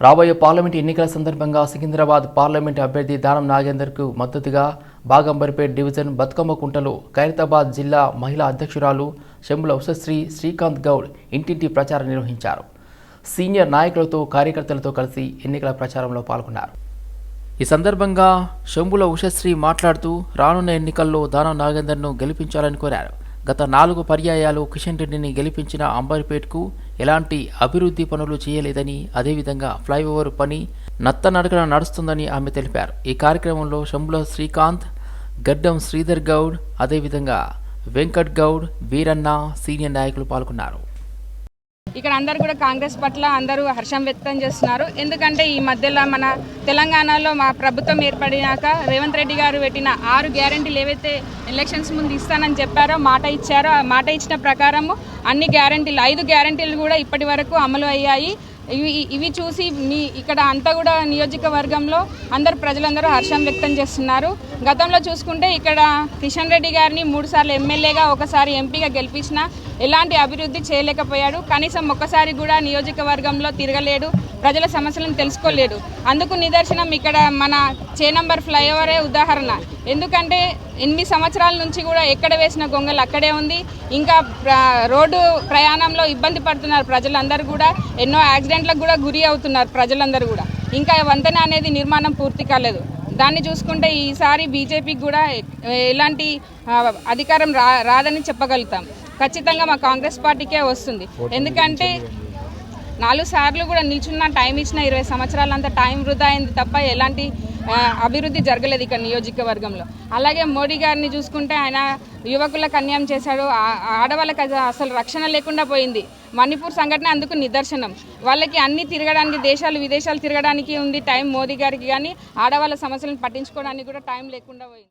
రాబోయే పార్లమెంట్ ఎన్నికల సందర్భంగా సికింద్రాబాద్ పార్లమెంట్ అభ్యర్థి దానం నాగేందర్కు మద్దతుగా బాగంబర్పేట్ డివిజన్ బతుకమ్మకుంటలో ఖైరతాబాద్ జిల్లా మహిళా అధ్యక్షురాలు శంభుల ఉషశ్రీ శ్రీకాంత్ గౌడ్ ఇంటింటి ప్రచారం నిర్వహించారు. సీనియర్ నాయకులతో కార్యకర్తలతో కలిసి ఎన్నికల ప్రచారంలో పాల్గొన్నారు. ఈ సందర్భంగా శంభుల ఉషశ్రీ మాట్లాడుతూ రానున్న ఎన్నికల్లో దానం నాగేందర్ను గెలిపించాలని కోరారు. గత నాలుగు పర్యాయాలు కిషన్ రెడ్డిని గెలిపించిన అంబర్పేట్కు ఎలాంటి అభివృద్ధి పనులు చేయలేదని అదేవిధంగా ఫ్లైఓవర్ పని నత్తనడకన నడుస్తుందని ఆమె తెలిపారు. ఈ కార్యక్రమంలో శంభుల శ్రీకాంత్ గడ్డం శ్రీధర్ గౌడ్ అదేవిధంగా వెంకట్ గౌడ్ వీరన్న సీనియర్ నాయకులు పాల్గొన్నారు. ఇక్కడ అందరు కూడా కాంగ్రెస్ పట్ల అందరూ హర్షం వ్యక్తం చేస్తున్నారు. ఎందుకంటే ఈ మధ్యలో మన తెలంగాణలో మా ప్రభుత్వం ఏర్పడినాక రేవంత్ రెడ్డి గారు పెట్టిన ఆరు గ్యారంటీలు ఏవైతే ఎలక్షన్స్ ముందు ఇస్తానని చెప్పారో మాట ఇచ్చారో ఆ మాట ఇచ్చిన ప్రకారము అన్ని గ్యారంటీలు ఐదు గ్యారంటీలు కూడా ఇప్పటి వరకు అమలు అయ్యాయి. ఇవి ఇవి చూసి మీ ఇక్కడ అంతా కూడా నియోజకవర్గంలో అందరు ప్రజలందరూ హర్షం వ్యక్తం చేస్తున్నారు. గతంలో చూసుకుంటే ఇక్కడ కిషన్ రెడ్డి గారిని మూడుసార్లు ఎమ్మెల్యేగా ఒకసారి ఎంపీగా గెలిపించిన ఎలాంటి అభివృద్ధి చేయలేకపోయాడు. కనీసం ఒక్కసారి కూడా నియోజకవర్గంలో తిరగలేడు ప్రజల సమస్యలను తెలుసుకోలేడు. అందుకు నిదర్శనం ఇక్కడ మన చే నంబర్ ఫ్లైఓవరే ఉదాహరణ. ఎందుకంటే ఎనిమిది సంవత్సరాల నుంచి కూడా ఎక్కడ వేసిన గొంగలు అక్కడే ఉంది. ఇంకా రోడ్డు ప్రయాణంలో ఇబ్బంది పడుతున్నారు ప్రజలందరూ కూడా. ఎన్నో యాక్సిడెంట్లకు కూడా గురి అవుతున్నారు ప్రజలందరూ కూడా. ఇంకా వంతెన అనేది నిర్మాణం పూర్తి కాలేదు. దాన్ని చూసుకుంటే ఈసారి బీజేపీకి కూడా ఎలాంటి అధికారం రా రాదని చెప్పగలుగుతాం. ఖచ్చితంగా మా కాంగ్రెస్ పార్టీకే వస్తుంది. ఎందుకంటే నాలుగు సార్లు కూడా నిల్చున్న టైం ఇచ్చిన ఇరవై సంవత్సరాలంతా టైం వృధా అయింది తప్ప ఎలాంటి అభివృద్ధి జరగలేదు ఇక్కడ నియోజకవర్గంలో. అలాగే మోడీ గారిని చూసుకుంటే ఆయన యువకులకు అన్యాయం చేశాడు. ఆడవాళ్ళకి అసలు రక్షణ లేకుండా పోయింది. మణిపూర్ సంఘటన అందుకు నిదర్శనం. వాళ్ళకి అన్ని తిరగడానికి దేశాలు విదేశాలు తిరగడానికి ఉంది టైం మోదీ గారికి కానీ ఆడవాళ్ళ సమస్యలను పట్టించుకోవడానికి కూడా టైం లేకుండా పోయింది.